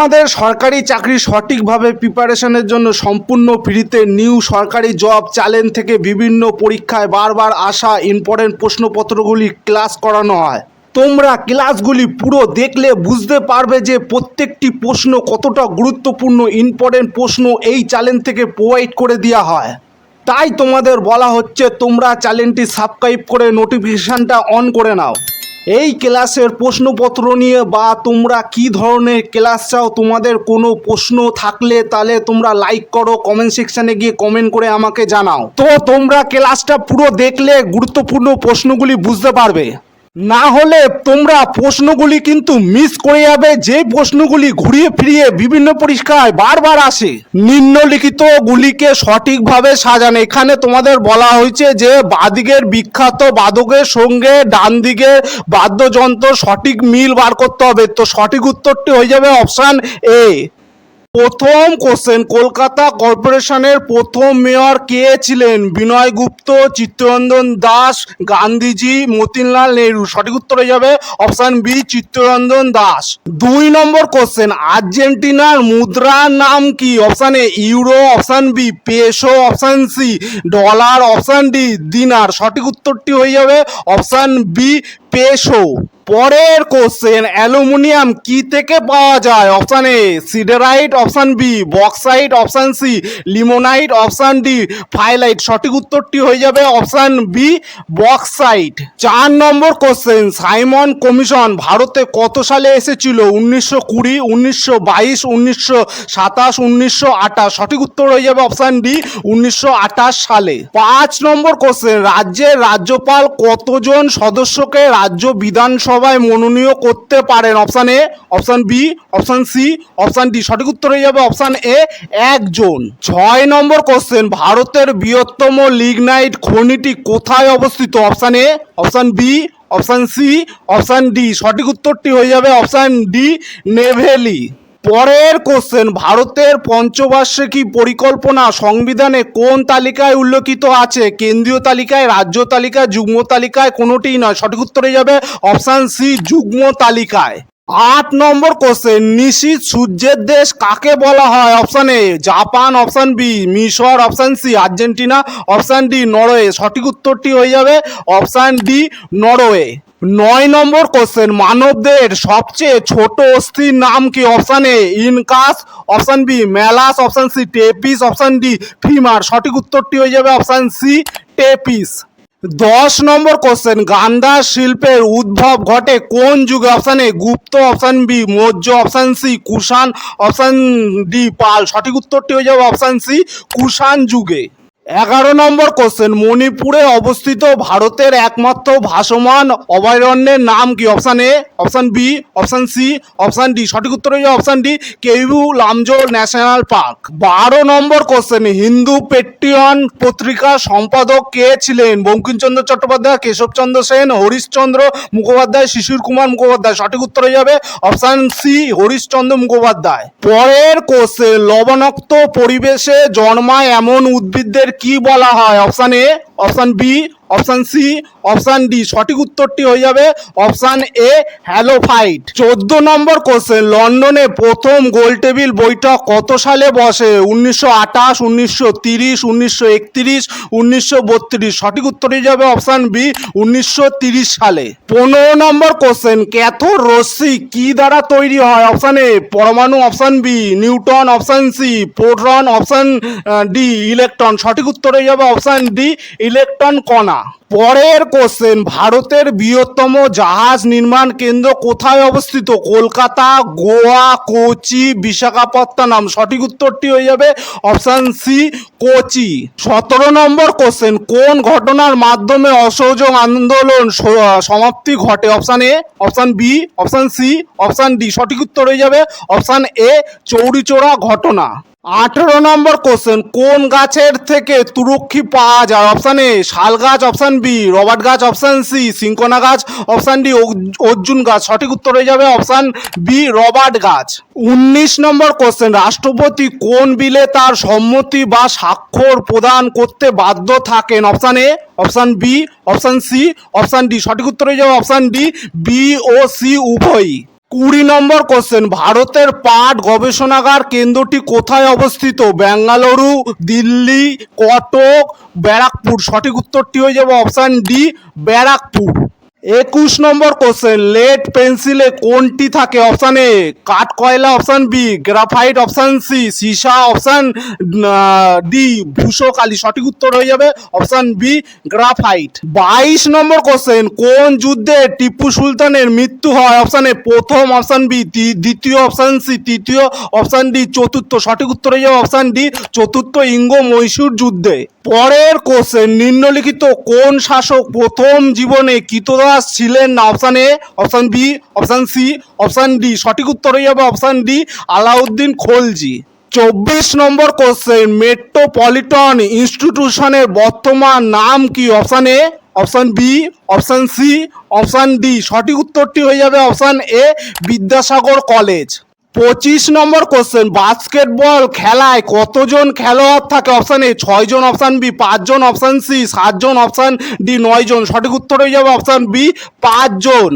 তোমাদের সরকারি চাকরি সঠিকভাবে প্রিপারেশনের জন্য সম্পূর্ণ ফ্রিতে নিউ সরকারি জব চ্যালেঞ্জ থেকে বিভিন্ন পরীক্ষায় বারবার আসা ইম্পর্টেন্ট প্রশ্নপত্রগুলি ক্লাস করানো হয়। তোমরা ক্লাসগুলি পুরো দেখলে বুঝতে পারবে যে প্রত্যেকটি প্রশ্ন কতটা গুরুত্বপূর্ণ ইম্পর্টেন্ট প্রশ্ন এই চ্যালেঞ্জ থেকে প্রোভাইড করে দেওয়া হয়। তাই তোমাদের বলা হচ্ছে তোমরা চ্যানেলটি সাবস্ক্রাইব করে নোটিফিকেশানটা অন করে নাও। এই ক্লাসের প্রশ্নপত্র নিয়ে বা তোমরা কি ধরনের ক্লাস চাও, তোমাদের কোনো প্রশ্ন থাকলে তাহলে তোমরা লাইক করো কমেন্ট সেকশানে গিয়ে কমেন্ট করে আমাকে জানাও। তো তোমরা ক্লাসটা পুরো দেখলে গুরুত্বপূর্ণ প্রশ্নগুলি বুঝতে পারবে। না হলে তোমরা প্রশ্নগুলি কিন্তু মিস করে যাবে। যে প্রশ্নগুলি ঘুরিয়ে ফিরিয়ে বিভিন্ন পরীক্ষায় বারবার আসে। নিম্নলিখিত গুলিকে সঠিকভাবে সাজান। এখানে তোমাদের বলা হয়েছে যে, বাদিকের বিখ্যাত বাদকের সঙ্গে ডান দিকের বাদ্যযন্ত্র সঠিক মিল বার করতে হবে। তো সঠিক উত্তরটি হয়ে যাবে অপশান এ। প্রথম কোশ্চেন, কলকাতা কর্পোরেশনের প্রথম মেয়র কে ছিলেন? বিনয় গুপ্ত, চিত্তরঞ্জন দাস, গান্ধীজি, মতিনলাল নেহরু। সঠিক উত্তর হয়ে যাবে অপশান বি, চিত্তরঞ্জন দাস। দুই নম্বর কোশ্চেন, আর্জেন্টিনার মুদ্রার নাম কি? Option A, euro, option B peso option C, dollar, option D, dinar. সঠিক উত্তরটি হয়ে যাবে অপশান বি পেসো পরের কোশ্চেন অ্যালুমিনিয়াম কি থেকে পাওয়া যায়? Option A siderite option B bauxite option C limonite option D phyllite সঠিক উত্তরটি হয়ে যাবে অপশান বি বক্সাইট চার নম্বর কোশ্চেন সাইমন কমিশন ভারতে কত সালে এসেছিল? উনিশশো কুড়ি, উনিশশো বাইশ, উনিশশো সাতাশ, উনিশশো আঠাশ। সঠিক উত্তর হয়ে যাবে অপশান ডি উনিশশো আঠাশ সালে। পাঁচ নম্বর কোশ্চেন রাজ্যের রাজ্যপাল কতজন সদস্যকে রাজ্য বিধানসভায় মনোনীয় করতে পারেন option A, option B, option C, option D. সঠিক উত্তর হয়ে যাবে অপশান এ, একজন। ছয় নম্বর কোশ্চেন ভারতের বৃহত্তম লিগনাইট খনিটি কোথায় অবস্থিত? Option A, option B, option C, option D. সঠিক উত্তরটি হয়ে যাবে অপশান ডি, নেভেলি। পরের কোশ্চেন ভারতের পঞ্চবার্ষিকী পরিকল্পনা সংবিধানে কোন তালিকায় উল্লেখিত আছে? কেন্দ্রীয় তালিকায়, রাজ্য তালিকায়, যুগ্ম তালিকায়, কোনোটিই নয়। সঠিক উত্তর যাবে অপশান সি যুগ্ম তালিকায়। আট নম্বর কোশ্চেন নিশীত সূর্যের দেশ কাকে বলা হয়? Option A Japan option B মিশর option C Argentina option D Norway. সঠিক উত্তরটি হয়ে যাবে অপশান ডি নরওয়ে। নয় নম্বর কোশ্চেন মানবদের সবচেয়ে ছোট অস্থির নাম কি? Option A incus option B malleus option C stapes option D femur. সঠিক উত্তরটি হয়ে যাবে অপশান সি টেপিস। দশ নম্বর কোশ্চেন গান্ধার শিল্পের উদ্ভব ঘটে কোন যুগে? Option A Gupta option B Maurya option C Kushan option D Pala. সঠিক উত্তরটি হয়ে যাবে অপশান সি কুষাণ যুগে। এগারো নম্বর কোশ্চেন মণিপুরে অবস্থিত ভারতের একমাত্র ভাসমান অভয়ারণ্যের নাম কি? Option A option B option C option D সঠিক উত্তর হয়ে যাবে option D Keibul Lamjao national park. বারো নম্বর কোশ্চেন হিন্দু পেট্রিয়ন পত্রিকার সম্পাদক কে ছিলেন? বঙ্কিমচন্দ্র চট্টোপাধ্যায়, কেশবচন্দ্র সেন, হরিশচন্দ্র মুখোপাধ্যায়, শিশির কুমার মুখোপাধ্যায়। সঠিক উত্তর হয়ে যাবে অপশান সি হরিশচন্দ্র মুখোপাধ্যায়। পরের কোশ্চেন লবণাক্ত পরিবেশে জন্মায় এমন উদ্ভিদদের কি বলা হয়? Option A option B option C option D সঠিক উত্তরটি হয়ে যাবে। অপশান এ হ্যালোফাইট চোদ্দ নম্বর কোশ্চেন লন্ডনে প্রথম গোল টেবিল বৈঠক কত সালে বসে? উনিশশো আঠাশ, উনিশশো তিরিশ, উনিশশো একত্রিশ, উনিশশো বত্রিশ। সঠিক উত্তর হয়ে যাবে অপশান বি উনিশশো তিরিশ সালে। পনেরো নম্বর কোশ্চেন ক্যাথোড রশ্মি কি দ্বারা তৈরি হয়? অপশান এ পরমাণু। Option B neutron. Option C proton. Option D electron. সঠিক উত্তর হয়ে যাবে অপশান ডি ইলেকট্রন কণা। পরের কোশ্চেন ভারতের বৃহত্তম জাহাজ নির্মাণ কেন্দ্র কোথায় অবস্থিত? কলকাতা, গোয়া, কোচি, বিশাখাপত্তনম। সঠিক উত্তরটি হয়ে যাবে অপশান সি কোচি। সতেরো নম্বর কোশ্চেন কোন ঘটনার মাধ্যমে অসহযোগ আন্দোলন সমাপ্তি ঘটে? Option A option B option C option D সঠিক উত্তর হয়ে যাবে অপশান এ চৌরিচোরা ঘটনা। আঠেরো নম্বর কোশ্চেন কোন গাছের থেকে তুরক্ষী পাওয়া যায়? অপশান এ শাল গাছ অপশান বি রবার্ট গাছ অপশান সি সিঙ্কোনা গাছ অপশান ডি অর্জুন গাছ। সঠিক উত্তর হয়ে যাবে অপশান বি রবার্ট গাছ। উনিশ নম্বর কোশ্চেন রাষ্ট্রপতি কোন বিলে তার সম্মতি বা স্বাক্ষর প্রদান করতে বাধ্য থাকেন? Option A option B option C option D সঠিক উত্তর হয়ে যাবে অপশান ডি বি ও সি উভয়ই। কুড়ি নম্বর কোশ্চেন ভারতের পাট গবেষণাগার কেন্দ্রটি কোথায় অবস্থিত? বেঙ্গালুরু দিল্লি, কটক, ব্যারাকপুর। সঠিক উত্তরটি হয়ে যাবে অপশান ডি ব্যারাকপুর। একুশ নম্বর কোশ্চেন লেড পেন্সিলে কোনটি থাকে? অপশান এ কাঠ কয়লা option B graphite option C সীসা অপশান ডি ভূষো কালি সঠিক উত্তর হয়ে যাবে অপশান বি গ্রাফাইট বাইশ নম্বর কোশ্চেন কোন যুদ্ধে টিপু সুলতানের মৃত্যু হয়? অপশান এ প্রথম অপশান বি দ্বিতীয় অপশান সি তৃতীয় অপশান ডি চতুর্থ। সঠিক উত্তর হয়ে যাবে অপশান ডি চতুর্থ ইঙ্গ মহীশূর যুদ্ধে। পরের কোশ্চেন নিম্নলিখিত কোন শাসক প্রথম জীবনে কৃতদাস ছিলেন না option A option B option C option D সঠিক উত্তর হয়ে যাবে অপশান ডি আলাউদ্দিন খোলজি। চব্বিশ নম্বর কোশ্চেন মেট্রোপলিটন ইনস্টিটিউশনের বর্তমান নাম কি? Option A option B option C option D সঠিক উত্তরটি হয়ে যাবে অপশান এ বিদ্যাসাগর কলেজ পঁচিশ নম্বর কোশ্চেন বাস্কেটবল খেলায় কতজন খেলোয়াড় থাকে? অপশান এ ছয়জন অপশান বি পাঁচজন অপশান সি সাতজন অপশান ডি নয়জন। সঠিক উত্তর হয়ে যাবে অপশান বি পাঁচজন।